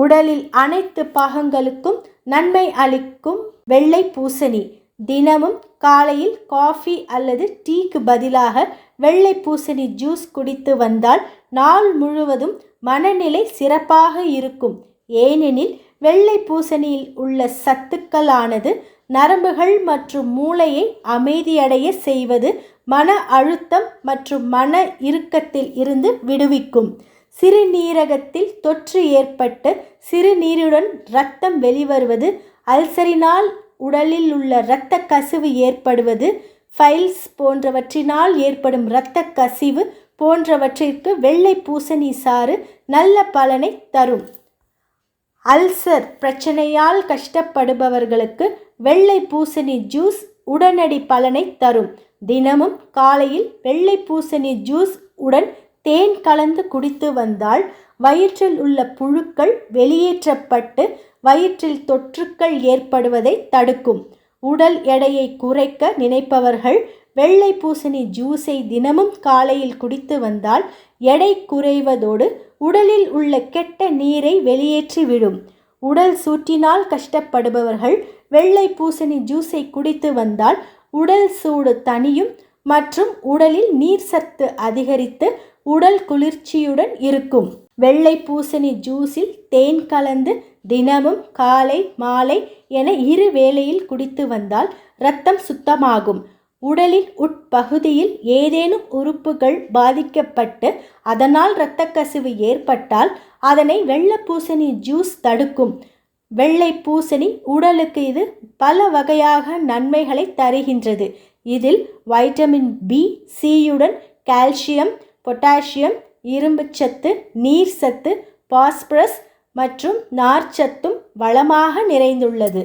உடலில் அனைத்து பாகங்களுக்கும் நன்மை அளிக்கும் வெள்ளை பூசணி. தினமும் காலையில் காஃபி அல்லது டீக்கு பதிலாக வெள்ளை பூசணி ஜூஸ் குடித்து வந்தால் நாள் முழுவதும் மனநிலை சிறப்பாக இருக்கும். ஏனெனில் வெள்ளை பூசணியில் உள்ள சத்துக்களானது நரம்புகள் மற்றும் மூளையை அமைதியடைய செய்வது மன அழுத்தம் மற்றும் மன இறுக்கத்தில் இருந்து விடுவிக்கும். சிறுநீரகத்தில் தொற்று ஏற்பட்டு சிறுநீருடன் இரத்தம் வெளிவருவது அல்சரினால் உடலில் உள்ள இரத்த கசிவு ஏற்படுவது ஃபைல்ஸ் போன்றவற்றினால் ஏற்படும் இரத்த கசிவு போன்றவற்றிற்கு வெள்ளை பூசணி சாறு நல்ல பலனை தரும். அல்சர் பிரச்சனையால் கஷ்டப்படுபவர்களுக்கு வெள்ளை பூசணி ஜூஸ் உடனடி பலனை தரும். தினமும் காலையில் வெள்ளை பூசணி ஜூஸ் உடன் தேன் கலந்து குடித்து வந்தால் வயிற்றில் உள்ள புழுக்கள் வெளியேற்றப்பட்டு வயிற்றில் தொற்றுக்கள் ஏற்படுவதை தடுக்கும். உடல் எடையை குறைக்க நினைப்பவர்கள் வெள்ளை பூசணி ஜூஸை தினமும் காலையில் குடித்து வந்தால் எடை குறைவதோடு உடலில் உள்ள கெட்ட நீரை வெளியேற்றிவிடும். உடல் சூட்டினால் கஷ்டப்படுபவர்கள் வெள்ளை பூசணி ஜூஸை குடித்து வந்தால் உடல் சூடு தனியும் மற்றும் உடலில் நீர் சத்து அதிகரித்து உடல் குளிர்ச்சியுடன் இருக்கும். வெள்ளை பூசணி ஜூஸில் தேன் கலந்து தினமும் காலை மாலை என இரு வேளையில் குடித்து வந்தால் இரத்தம் சுத்தமாகும். உடலின் உட்பகுதியில் ஏதேனும் உறுப்புகள் பாதிக்கப்பட்டு அதனால் இரத்த கசிவு ஏற்பட்டால் அதனை வெள்ளை பூசணி ஜூஸ் தடுக்கும். வெள்ளை பூசணி உடலுக்கு இது பல வகையாக நன்மைகளை தருகின்றது. இதில் வைட்டமின் பி சியுடன் கால்சியம் பொட்டாசியம் இரும்புச்சத்து நீர் சத்து பாஸ்பரஸ் மற்றும் நார்ச்சத்தும் வளமாக நிறைந்துள்ளது.